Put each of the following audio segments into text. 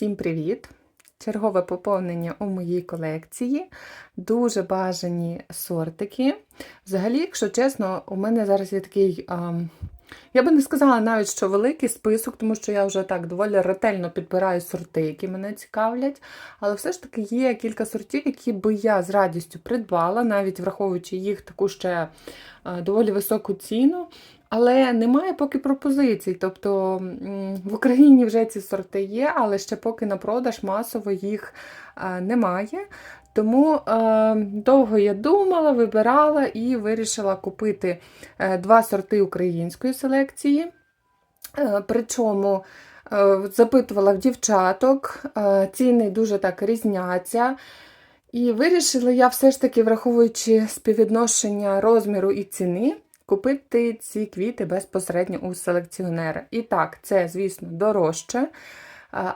Всім привіт! Чергове поповнення у моїй колекції. Дуже бажані сортики. Взагалі, якщо чесно, у мене зараз є такий. А, я би не сказала навіть, що великий список, тому що я вже так доволі ретельно підбираю сорти, які мене цікавлять. Але все ж таки є кілька сортів, які би я з радістю придбала, навіть враховуючи їх таку ще а, доволі високу ціну. Але немає поки пропозицій. Тобто в Україні вже ці сорти є, але ще поки на продаж масово їх е, немає. Тому е, довго я думала, вибирала і вирішила купити е, два сорти української селекції. Е, Причому е, запитувала в дівчаток, е, ціни дуже так різняться. І вирішила я все ж таки, враховуючи співвідношення розміру і ціни, купити ці квіти безпосередньо у селекціонера. І так, це, звісно, дорожче.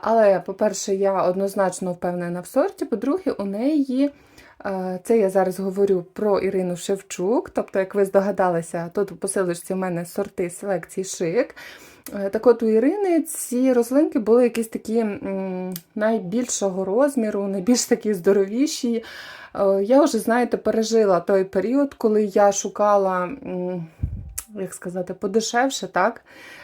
Але, по-перше, я однозначно впевнена в сорті. По-друге, у неї, це я зараз говорю про Ірину Шевчук. Тобто, як ви здогадалися, тут у посилочці в мене сорти селекції шик. Е, Так от у Ірини ці рослинки були якісь такі найбільшого розміру, найбільш такі здоровіші. Е, Я вже, знаєте, пережила той період, коли я шукала, як сказати, подешевше, так?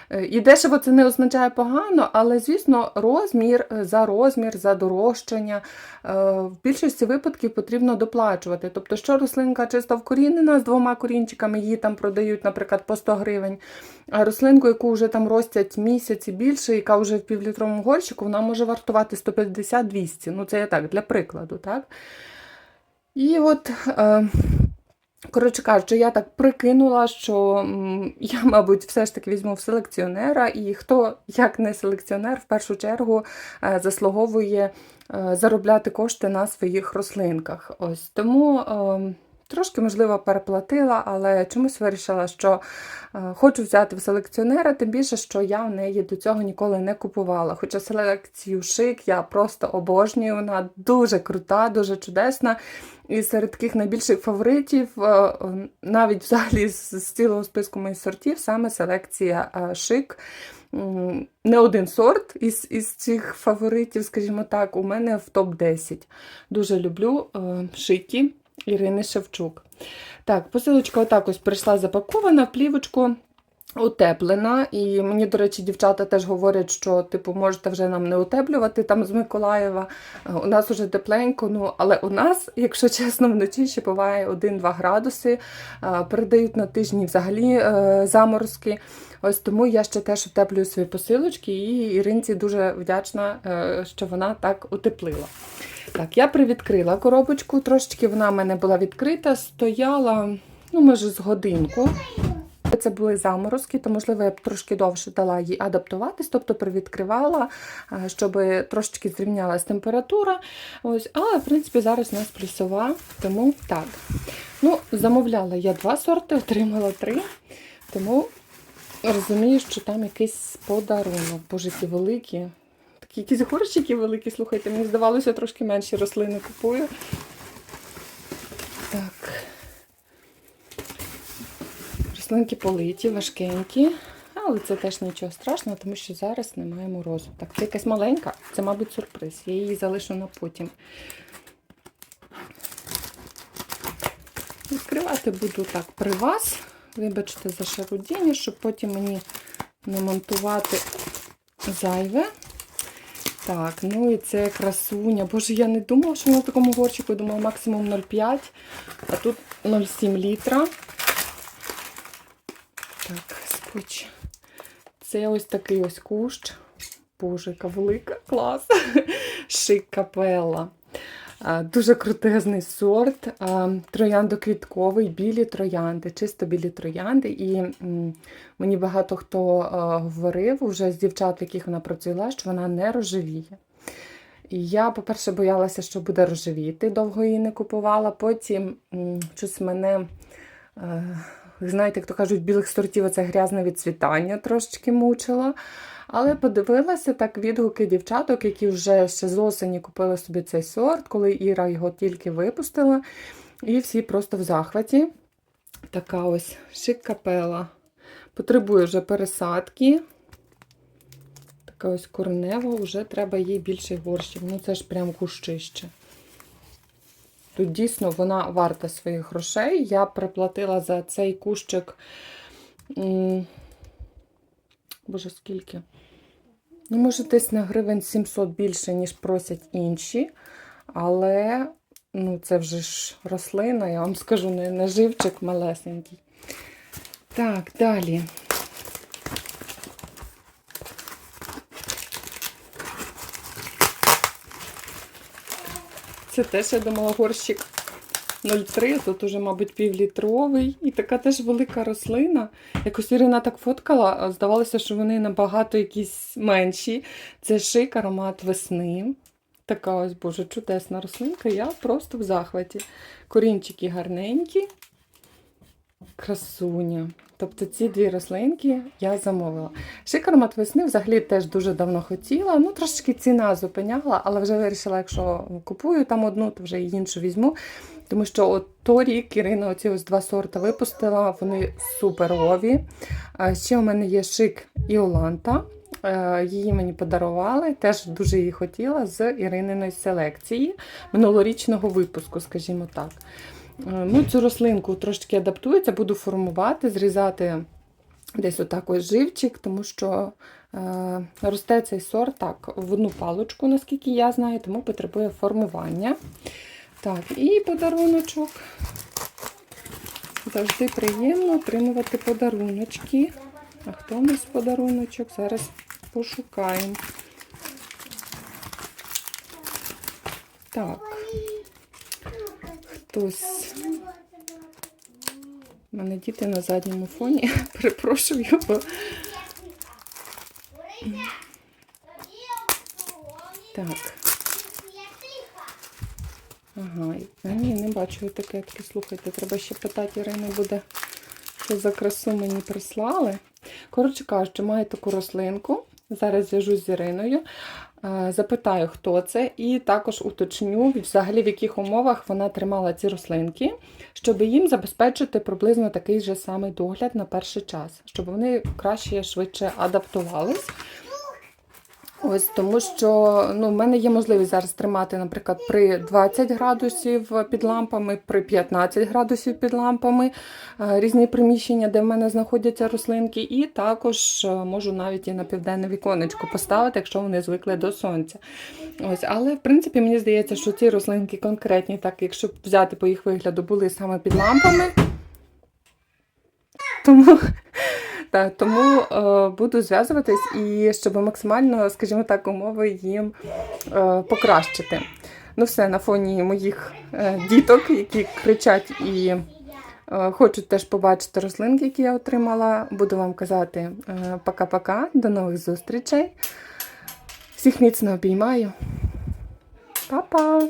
Е, І дешево це не означає погано, але, звісно, розмір е, за розмір, за дорожчання е, в більшості випадків потрібно доплачувати. Тобто, що рослинка чисто вкорінена з двома корінчиками, її там продають, наприклад, по 100 гривень. А рослинку, яку вже там ростять місяць і більше, яка вже в півлітровому горщику, вона може вартувати 150-200. Ну, це я так, для прикладу, так? І от, коротше кажучи, я так прикинула, що я, мабуть, все ж таки візьму в селекціонера, і хто, як не селекціонер, в першу чергу е, заслуговує е, заробляти кошти на своїх рослинках. Ось тому. Трошки, можливо, переплатила, але чомусь вирішила, що е, хочу взяти в селекціонера, тим більше, що я в неї до цього ніколи не купувала. Хоча селекцію шик я просто обожнюю, вона дуже крута, дуже чудесна. І серед таких найбільших фаворитів, е, навіть взагалі з, цілого списку моїх сортів, саме селекція е, шик. Не один сорт із, із цих фаворитів, скажімо так, у мене в топ-10. Дуже люблю шики. Ірини Шевчук. Так, посилочка отак ось прийшла запакована в плівочку. Утеплена, і мені, до речі, дівчата теж говорять, що типу можете вже нам не утеплювати там з Миколаєва. У нас уже тепленько. Ну але у нас, якщо чесно, вночі ще буває 1-2 градуси. Передають на тижні взагалі е, заморозки. Ось тому я ще теж утеплюю свої посилочки, і Іринці дуже вдячна, е, що вона так утеплила. Так, я привідкрила коробочку, трошечки вона в мене була відкрита, стояла, ну, може, з годинку. Це були заморозки, то, можливо, я б трошки довше дала їй адаптуватись, тобто привідкривала, е, щоб трошечки зрівнялась температура. Ось, але, в принципі, зараз у нас плюсова, тому так. Ну, замовляла я два сорти, отримала три. Тому розумію, що там якийсь подарунок. Боже, які великі. Такі якісь горщики великі, слухайте, мені здавалося, трошки менші рослини купую. Так. Рослинки политі, важкенькі, але це теж нічого страшного, тому що зараз немає морозу. Так, це якась маленька, це, мабуть, сюрприз. Я її залишу на потім. Відкривати буду так при вас. Вибачте за шарудіння, щоб потім мені не монтувати зайве. Так, ну і це красуня. Боже, я не думала, що вона в такому горчику, думала максимум 0,5, а тут 0,7 літра. Так, скотч. Це ось такий ось кущ. Боже, яка велика, клас. Шик капелла. Дуже крутезний сорт. Трояндоквітковий, білі троянди, чисто білі троянди. І мені багато хто говорив уже з дівчат, в яких вона працювала, що вона не рожевіє. І я, по-перше, боялася, що буде рожевіти, довго її не купувала. Потім щось мене, е, знаєте, як то кажуть, білих сортів це грязне відцвітання трошечки мучило. Але подивилася так відгуки дівчаток, які вже ще з осені купили собі цей сорт, коли Іра його тільки випустила. І всі просто в захваті. Така ось шик капела. Потребує вже пересадки. Така ось коренева, вже треба їй більше горщик. Ну це ж прям кущище. Тут дійсно вона варта своїх грошей. Я приплатила за цей кущик. Боже, скільки? Ну, може, десь на гривень 700 більше, ніж просять інші. Але ну, це вже ж рослина, я вам скажу, не, не живчик малесенький. Так, далі. Це теж, я думала, горщик 0,3, тут уже, мабуть, півлітровий. І така теж велика рослина. Якось Ірина так фоткала, здавалося, що вони набагато якісь менші. Це шик аромат весни. Така ось, боже, чудесна рослинка. Я просто в захваті. Корінчики гарненькі. Красуня. Тобто ці дві рослинки я замовила. Шик аромат весни взагалі теж дуже давно хотіла. Ну, трошечки ціна зупиняла, але вже вирішила, якщо купую там одну, то вже і іншу візьму. Тому що от торік Ірина оці ось два сорти випустила, вони суперові. Ще у мене є шик Іоланта. Е, Її мені подарували, теж дуже її хотіла з Ірининої селекції минулорічного випуску, скажімо так. Е, Ну, цю рослинку трошки адаптується, буду формувати, зрізати десь отак ось живчик, тому що е, росте цей сорт так, в одну паличку, наскільки я знаю, тому потребує формування. Так, і подаруночок. Завжди приємно отримувати подаруночки. А хто у нас подаруночок? Зараз пошукаємо. Так, хтось. У мене діти на задньому фоні. Перепрошую, бо так. Ага, а ні, не бачу етикетки. Слухайте, треба ще питати Ірини буде, що за красу мені прислали. Коротше кажучи, маю таку рослинку. Зараз зв'яжусь з Іриною, запитаю, хто це, і також уточню, взагалі в яких умовах вона тримала ці рослинки, щоб їм забезпечити приблизно такий же самий догляд на перший час, щоб вони краще швидше адаптувались. Ось тому, що ну, в мене є можливість зараз тримати, наприклад, при 20 градусів під лампами, при 15 градусів під лампами е, різні приміщення, де в мене знаходяться рослинки, і також е, можу навіть і на південне віконечко поставити, якщо вони звикли до сонця. Ось, але в принципі мені здається, що ці рослинки конкретні, так якщо взяти по їх вигляду, були саме під лампами. Тому так, тому е, буду зв'язуватись і щоб максимально, скажімо так, умови їм е, покращити. Ну, все, на фоні моїх е, діток, які кричать і е, хочуть теж побачити рослинки, які я отримала. Буду вам казати е, пока-пока, до нових зустрічей. Всіх міцно обіймаю. Па-па!